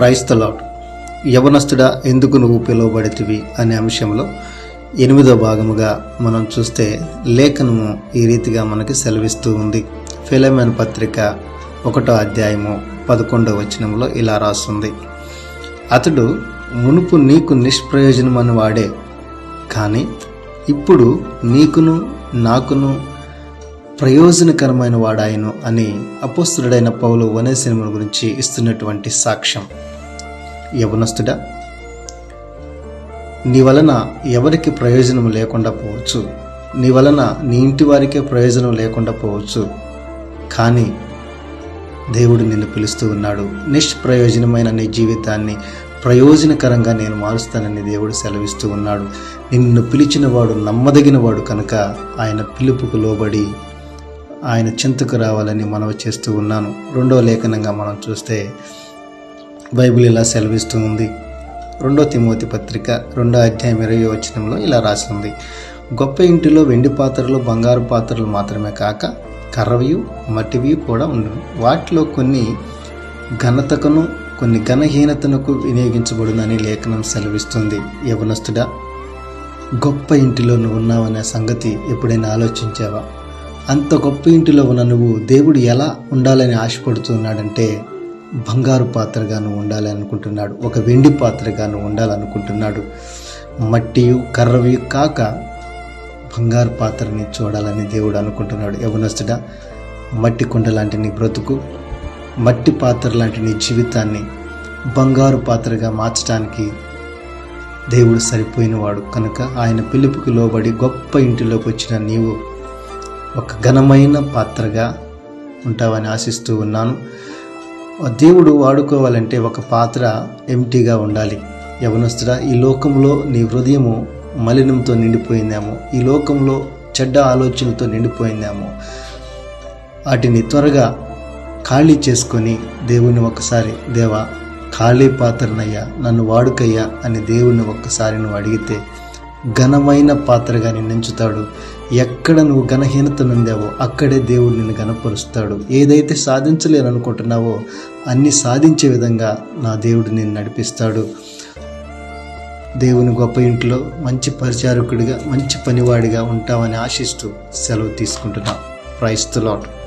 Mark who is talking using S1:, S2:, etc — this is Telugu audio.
S1: క్రైస్తలాడ్ యవనస్తుడా ఎందుకు నువ్వు పిలువబడితివి అనే అంశంలో ఎనిమిదో భాగముగా మనం చూస్తే లేఖనము ఈ రీతిగా మనకి సెలవిస్తూ ఉంది. ఫిలమెన్ పత్రిక ఒకటో అధ్యాయము పదకొండో వచనంలో ఇలా రాస్తుంది. అతడు మునుపు నీకు నిష్ప్రయోజనమని వాడే కానీ ఇప్పుడు నీకును నాకును ప్రయోజనకరమైన వాడాయను అని అపోస్తుడైన పౌలు వనేసినిముల గురించి ఇస్తున్నటువంటి సాక్ష్యం. యవనస్తుడా? నీ వలన ఎవరికి ప్రయోజనం లేకుండా పోవచ్చు? నీ వలన నీ ఇంటి వారికే ప్రయోజనం లేకుండా పోవచ్చు. కానీ దేవుడు నిన్ను పిలుస్తూ ఉన్నాడు. నిష్ప్రయోజనమైన నీ జీవితాన్ని ప్రయోజనకరంగా నేను మారుస్తానని దేవుడు సెలవిస్తూ ఉన్నాడు. నిన్ను పిలిచిన వాడు కనుక ఆయన పిలుపుకు లోబడి ఆయన చింతకు రావాలని మనవి చేస్తూ ఉన్నాను. రెండో లేఖనంగా మనం చూస్తే బైబిల్ ఇలా సెలవిస్తూ ఉంది రెండో తిమోతి పత్రిక రెండో అధ్యాయం ఇరవై వచనంలో ఇలా రాసింది. గొప్ప ఇంటిలో వెండి పాత్రలు బంగారు పాత్రలు మాత్రమే కాక కర్రవి మట్టివి కూడా ఉండవు. వాటిలో కొన్ని ఘనతకును కొన్ని ఘనహీనతనకు వినియోగించబడునని లేఖనం సెలవిస్తుంది. యవనస్తుడా గొప్ప ఇంటిలో నువ్వు ఉన్నావనే సంగతి ఎప్పుడైనా ఆలోచించావా? అంత గొప్ప ఇంటిలో ఉన్న నువ్వు దేవుడు ఎలా ఉండాలని ఆశపడుతున్నాడంటే బంగారు పాత్రగాను ఉండాలనుకుంటున్నాడు. అనుకుంటున్నాడు ఒక వెండి పాత్రగాను ఉండాలనుకుంటున్నాడు. మట్టి కర్రవి కాక బంగారు పాత్రని చూడాలని దేవుడు అనుకుంటున్నాడు. యవనస్తుడా మట్టి కుండ లాంటి నీ బ్రతుకు మట్టి పాత్ర లాంటి నీ జీవితాన్ని బంగారు పాత్రగా మార్చడానికి దేవుడు సరిపోయినవాడు. కనుక ఆయన పిలుపుకి లోబడి గొప్ప ఇంటిలోకి వచ్చిన నీవు ఒక ఘనమైన పాత్రగా ఉంటావని ఆశిస్తూ ఉన్నాను. దేవుడు వాడుకోవాలంటే ఒక పాత్ర ఎంటీగా ఉండాలి. యవనస్తుడా ఈ లోకంలో నీ హృదయము మలినంతో నిండిపోయిందేమో. ఈ లోకంలో చెడ్డ ఆలోచనలతో నిండిపోయిందేమో. వాటిని త్వరగా ఖాళీ చేసుకొని దేవుని ఒకసారి దేవా ఖాళీ పాత్రనయ్యా నన్ను వాడుకయ్యా అని దేవుణ్ణి ఒక్కసారి నువ్వు అడిగితే ఘనమైన పాత్రగా నిన్ను ఎక్కడ నువ్వు ఘనహీనత నొందావో అక్కడే దేవుడు నిన్ను ఘనపరుస్తాడు. ఏదైతే సాధించలేననుకుంటున్నావో అన్ని సాధించే విధంగా నా దేవుడు నిన్ను నడిపిస్తాడు. దేవుని గొప్ప ఇంట్లో మంచి పరిచారకుడిగా మంచి పనివాడిగా ఉంటామని ఆశిస్తూ సెలవు తీసుకుంటున్నాం. ప్రైస్తు లాట్